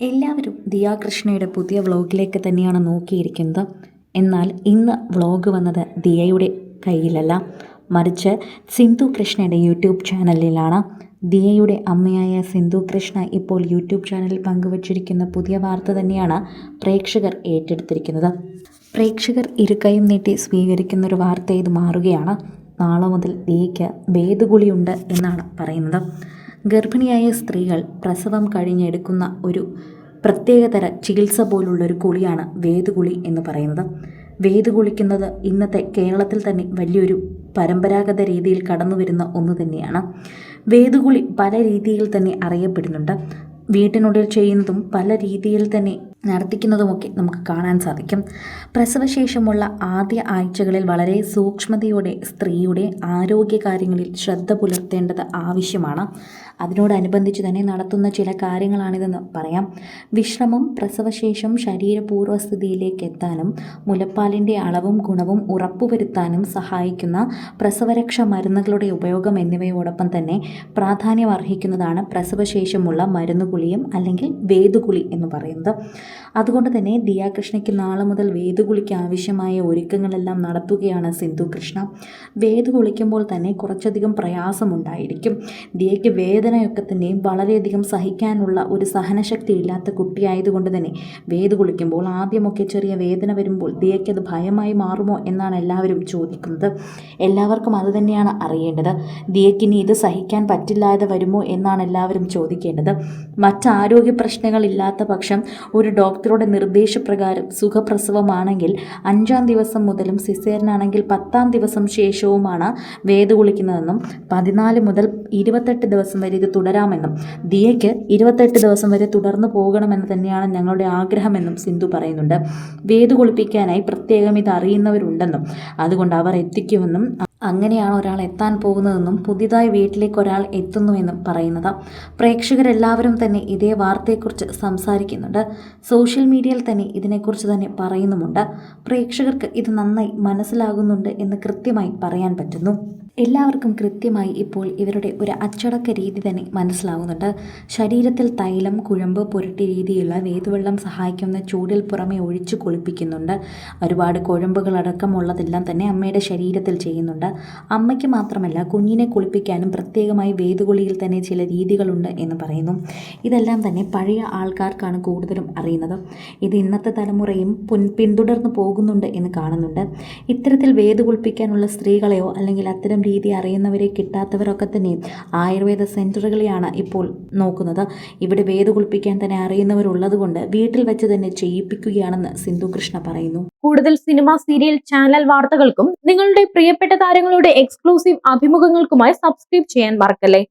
എല്ലാവരും ദിയാകൃഷ്ണയുടെ പുതിയ വ്ളോഗിലേക്ക് തന്നെയാണ് നോക്കിയിരിക്കുന്നത്. എന്നാൽ ഇന്ന് വ്ളോഗ് വന്നത് ദിയയുടെ കയ്യിലല്ല. മറിച്ച് സിന്ധു കൃഷ്ണയുടെ യൂട്യൂബ് ചാനലിലാണ്. ദിയയുടെ അമ്മയായ സിന്ധു കൃഷ്ണ ഇപ്പോൾ യൂട്യൂബ് ചാനലിൽ പങ്കുവച്ചിരിക്കുന്ന പുതിയ വാർത്ത തന്നെയാണ് പ്രേക്ഷകർ ഏറ്റെടുത്തിരിക്കുന്നത്. പ്രേക്ഷകർ ഇരുകയും നീട്ടി സ്വീകരിക്കുന്ന ഒരു വാർത്ത ഇത് മാറുകയാണ്. നാളെ മുതൽ ദിയയ്ക്ക് ഭേദഗുളിയുണ്ട് എന്നാണ് പറയുന്നത്. ഗർഭിണിയായ സ്ത്രീകൾ പ്രസവം കഴിഞ്ഞെടുക്കുന്ന ഒരു പ്രത്യേകതര ചികിത്സ പോലുള്ള ഒരു കുളിയാണ് വേദുകുളി എന്ന് പറയുന്നത്. വേദുകുളിക്കുന്നത് ഇന്നത്തെ കേരളത്തിൽ തന്നെ വലിയൊരു പരമ്പരാഗത രീതിയിൽ കടന്നു വരുന്ന ഒന്ന് തന്നെയാണ്. വേദുകുളി പല രീതിയിൽ തന്നെ അറിയപ്പെടുന്നുണ്ട്. വീട്ടിനുള്ളിൽ ചെയ്യുന്നതും പല രീതിയിൽ തന്നെ നടത്തിക്കുന്നതുമൊക്കെ നമുക്ക് കാണാൻ സാധിക്കും. പ്രസവശേഷമുള്ള ആദ്യ ആഴ്ചകളിൽ വളരെ സൂക്ഷ്മതയോടെ സ്ത്രീയുടെ ആരോഗ്യകാര്യങ്ങളിൽ ശ്രദ്ധ പുലർത്തേണ്ടത് ആവശ്യമാണ്. അതിനോടനുബന്ധിച്ച് തന്നെ നടത്തുന്ന ചില കാര്യങ്ങളാണിതെന്ന് പറയാം. വിശ്രമം പ്രസവശേഷം ശരീരപൂർവസ്ഥിതിയിലേക്ക് എത്താനും മുലപ്പാലിന്റെ അളവും ഗുണവും ഉറപ്പുവരുത്താനും സഹായിക്കുന്ന പ്രസവരക്ഷ മരുന്നുകളുടെ ഉപയോഗം എന്നിവയോടൊപ്പം തന്നെ പ്രാധാന്യം അർഹിക്കുന്നതാണ് പ്രസവശേഷമുള്ള മരുന്നുകുളിയും അല്ലെങ്കിൽ വേദുകുളി എന്ന് പറയുന്നത്. അതുകൊണ്ട് തന്നെ ദിയാകൃഷ്ണയ്ക്ക് നാളെ മുതൽ വേദുകുളിക്ക് ആവശ്യമായ ഒരുക്കങ്ങളെല്ലാം നടത്തുകയാണ് സിന്ധു കൃഷ്ണ വേദു കുളിക്കുമ്പോൾ തന്നെ കുറച്ചധികം പ്രയാസമുണ്ടായിരിക്കും. ദിയയ്ക്ക് വേദനയൊക്കെ തന്നെ വളരെയധികം സഹിക്കാനുള്ള ഒരു സഹനശക്തി ഇല്ലാത്ത കുട്ടിയായതുകൊണ്ട് തന്നെ വേദു കുളിക്കുമ്പോൾ ആദ്യമൊക്കെ ചെറിയ വേദന വരുമ്പോൾ ദിയയ്ക്ക് അത് ഭയമായി മാറുമോ എന്നാണ് എല്ലാവരും ചോദിക്കുന്നത്. എല്ലാവർക്കും അത് തന്നെയാണ് അറിയേണ്ടത്. ദിയയ്ക്കിനി ഇത് സഹിക്കാൻ പറ്റില്ലാതെ വരുമോ എന്നാണ് എല്ലാവരും ചോദിക്കേണ്ടത്. മറ്റ് ആരോഗ്യ പ്രശ്നങ്ങളില്ലാത്ത പക്ഷം ഒരു ഡോക്ടറുടെ നിർദ്ദേശപ്രകാരം സുഖപ്രസവമാണെങ്കിൽ അഞ്ചാം ദിവസം മുതലും സിസേറിനാണെങ്കിൽ പത്താം ദിവസം ശേഷവുമാണ് വേദ കുളിക്കുന്നതെന്നും പതിനാല് മുതൽ ഇരുപത്തെട്ട് ദിവസം വരെ ഇത് തുടരാമെന്നും ദിയയ്ക്ക് ഇരുപത്തെട്ട് ദിവസം വരെ തുടർന്നു പോകണമെന്ന് തന്നെയാണ് ഞങ്ങളുടെ ആഗ്രഹമെന്നും സിന്ധു പറയുന്നുണ്ട്. വേദ കുളിപ്പിക്കാനായി പ്രത്യേകം ഇത് അറിയുന്നവരുണ്ടെന്നും അതുകൊണ്ട് അവർ എത്തിക്കുമെന്നും അങ്ങനെയാണ് ഒരാൾ എത്താൻ പോകുന്നതെന്നും പുതിയതായി വീട്ടിലേക്ക് ഒരാൾ എത്തുന്നുവെന്നും പറയുന്നത്. പ്രേക്ഷകരെല്ലാവരും തന്നെ ഇതേ വാർത്തയെക്കുറിച്ച് സംസാരിക്കുന്നുണ്ട്. സോഷ്യൽ മീഡിയയിൽ തന്നെ ഇതിനെക്കുറിച്ച് തന്നെ പറയുന്നുമുണ്ട്. പ്രേക്ഷകർക്ക് ഇത് നന്നായി മനസ്സിലാകുന്നുണ്ട് എന്ന് കൃത്യമായി പറയാൻ പറ്റുന്നു. എല്ലാവർക്കും കൃത്യമായി ഇപ്പോൾ ഇവരുടെ ഒരു അച്ചടക്ക രീതി തന്നെ മനസ്സിലാവുന്നുണ്ട്. ശരീരത്തിൽ തൈലം കുഴമ്പ് പുരട്ടി രീതിയുള്ള വേതുവെള്ളം സഹായിക്കുന്ന ചൂടിൽ പുറമെ ഒഴിച്ചു കുളിപ്പിക്കുന്നുണ്ട്. ഒരുപാട് കുഴമ്പുകളടക്കമുള്ളതെല്ലാം തന്നെ അമ്മയുടെ ശരീരത്തിൽ ചെയ്യുന്നുണ്ട്. അമ്മയ്ക്ക് മാത്രമല്ല കുഞ്ഞിനെ കുളിപ്പിക്കാനും പ്രത്യേകമായി വേതുകുളിയിൽ തന്നെ ചില രീതികളുണ്ട് എന്ന് പറയുന്നു. ഇതെല്ലാം തന്നെ പഴയ ആൾക്കാർക്കാണ് കൂടുതലും അറിയുന്നത്. ഇത് ഇന്നത്തെ തലമുറയും പുൻ പിന്തുടർന്ന് പോകുന്നുണ്ട് എന്ന് കാണുന്നുണ്ട്. ഇത്തരത്തിൽ വേദ കുളിപ്പിക്കാനുള്ള സ്ത്രീകളെയോ അല്ലെങ്കിൽ അത്തരം രീതി അറിയുന്നവരെ കിട്ടാത്തവരൊക്കെ തന്നെ ആയുർവേദ സെന്ററുകളെയാണ് ഇപ്പോൾ നോക്കുന്നത്. ഇവിടെ വേദ കുളിപ്പിക്കാൻ തന്നെ അറിയുന്നവരുള്ളത് കൊണ്ട് വീട്ടിൽ വെച്ച് തന്നെ ചെയ്യിപ്പിക്കുകയാണെന്ന് സിന്ധു കൃഷ്ണ പറയുന്നു. കൂടുതൽ സിനിമ സീരിയൽ ചാനൽ വാർത്തകൾക്കും നിങ്ങളുടെ പ്രിയപ്പെട്ട താരങ്ങളുടെ എക്സ്ക്ലൂസീവ് അഭിമുഖങ്ങൾക്കുമായി സബ്സ്ക്രൈബ് ചെയ്യാൻ മറക്കല്ലേ?